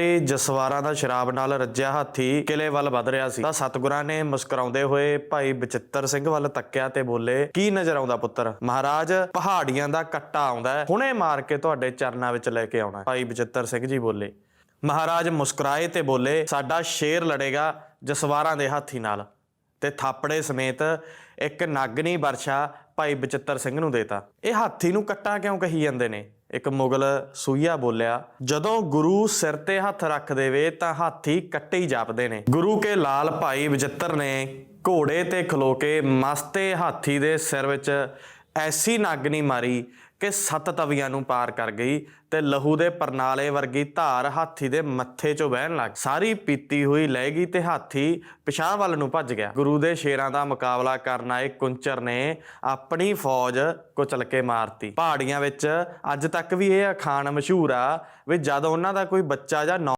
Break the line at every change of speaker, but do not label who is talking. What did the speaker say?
ਇਹ ਜਸਵਾਰਾਂ ਦਾ ਸ਼ਰਾਬ ਨਾਲ ਰੱਜਿਆ ਹਾਥੀ ਕਿਲੇ ਵੱਲ ਵਧ ਰਿਹਾ ਸੀ। ਤਾਂ ਸਤਗੁਰਾਂ ਨੇ ਮੁਸਕਰਾਉਂਦੇ ਹੋਏ ਭਾਈ ਬਚਿੱਤਰ ਸਿੰਘ ਵੱਲ ਤੱਕਿਆ ਤੇ ਬੋਲੇ, ਕੀ ਨਜ਼ਰ ਆਉਂਦਾ ਪੁੱਤਰ? ਮਹਾਰਾਜ, ਪਹਾੜੀਆਂ ਦਾ ਕੱਟਾ ਆਉਂਦਾ ਹੈ। ਹੁਣੇ ਮਾਰ ਕੇ ਤੁਹਾਡੇ ਚਰਨਾਂ ਵਿੱਚ ਲੈ ਕੇ ਆਉਣਾ ਭਾਈ ਬਚਿੱਤਰ ਸਿੰਘ ਜੀ ਬੋਲੇ। ਮਹਾਰਾਜ ਮੁਸਕਰਾਏ ਤੇ ਬੋਲੇ, ਸਾਡਾ ਸ਼ੇਰ ਲੜੇਗਾ ਜਸਵਾਰਾਂ ਦੇ ਹਾਥੀ ਨਾਲ ਤੇ ਥਾਪੜੇ ਸਮੇਤ ਇੱਕ ਨਾਗਨੀ ਵਰਸ਼ਾ ਭਾਈ ਬਚਿੱਤਰ ਸਿੰਘ ਨੂੰ ਦੇਤਾ। ਇਹ ਹਾਥੀ ਨੂੰ ਕੱਟਾ ਕਿਉਂ ਕਹੀ ਜਾਂਦੇ ਨੇ? ਇੱਕ ਮੁਗਲ ਸੂਈਆ ਬੋਲਿਆ, ਜਦੋਂ ਗੁਰੂ ਸਿਰ ਤੇ ਹੱਥ ਰੱਖ ਦੇਵੇ ਤਾਂ ਹਾਥੀ ਕੱਟੇ ਹੀ ਜਾਪਦੇ ਨੇ। ਗੁਰੂ ਕੇ ਲਾਲ ਭਾਈ ਬਚਿੱਤਰ ਨੇ ਘੋੜੇ ਤੇ ਖਲੋ ਕੇ ਮਸਤੇ ਹਾਥੀ ਦੇ ਸਿਰ ਵਿੱਚ ਐਸੀ ਨਾਗਣੀ ਮਾਰੀ ਕਿ ਸੱਤ ਤਵੀਆਂ ਨੂੰ ਪਾਰ ਕਰ ਗਈ ਤੇ ਲਹੂ ਦੇ ਪਰਨਾਲੇ ਵਰਗੀ ਧਾਰ ਹਾਥੀ ਦੇ ਮੱਥੇ 'ਚੋਂ ਵਹਿਣ ਲੱਗ ਸਾਰੀ ਪੀਤੀ ਹੋਈ ਲੈ ਗਈ ਤੇ ਹਾਥੀ ਪਿਛਾਂ ਵੱਲ ਨੂੰ ਭੱਜ ਗਿਆ। ਗੁਰੂ ਦੇ ਸ਼ੇਰਾਂ ਦਾ ਮੁਕਾਬਲਾ ਕਰਨ ਆਏ ਕੁੰਚਰ ਨੇ ਆਪਣੀ ਫੌਜ ਕੁਚਲ ਕੇ ਮਾਰਤੀ। ਪਹਾੜੀਆਂ ਵਿੱਚ ਅੱਜ ਤੱਕ ਵੀ ਇਹ ਅਖਾਣ ਮਸ਼ਹੂਰ ਆ ਵੀ ਜਦ ਉਹਨਾਂ ਦਾ ਕੋਈ ਬੱਚਾ ਜਾਂ ਨੌ-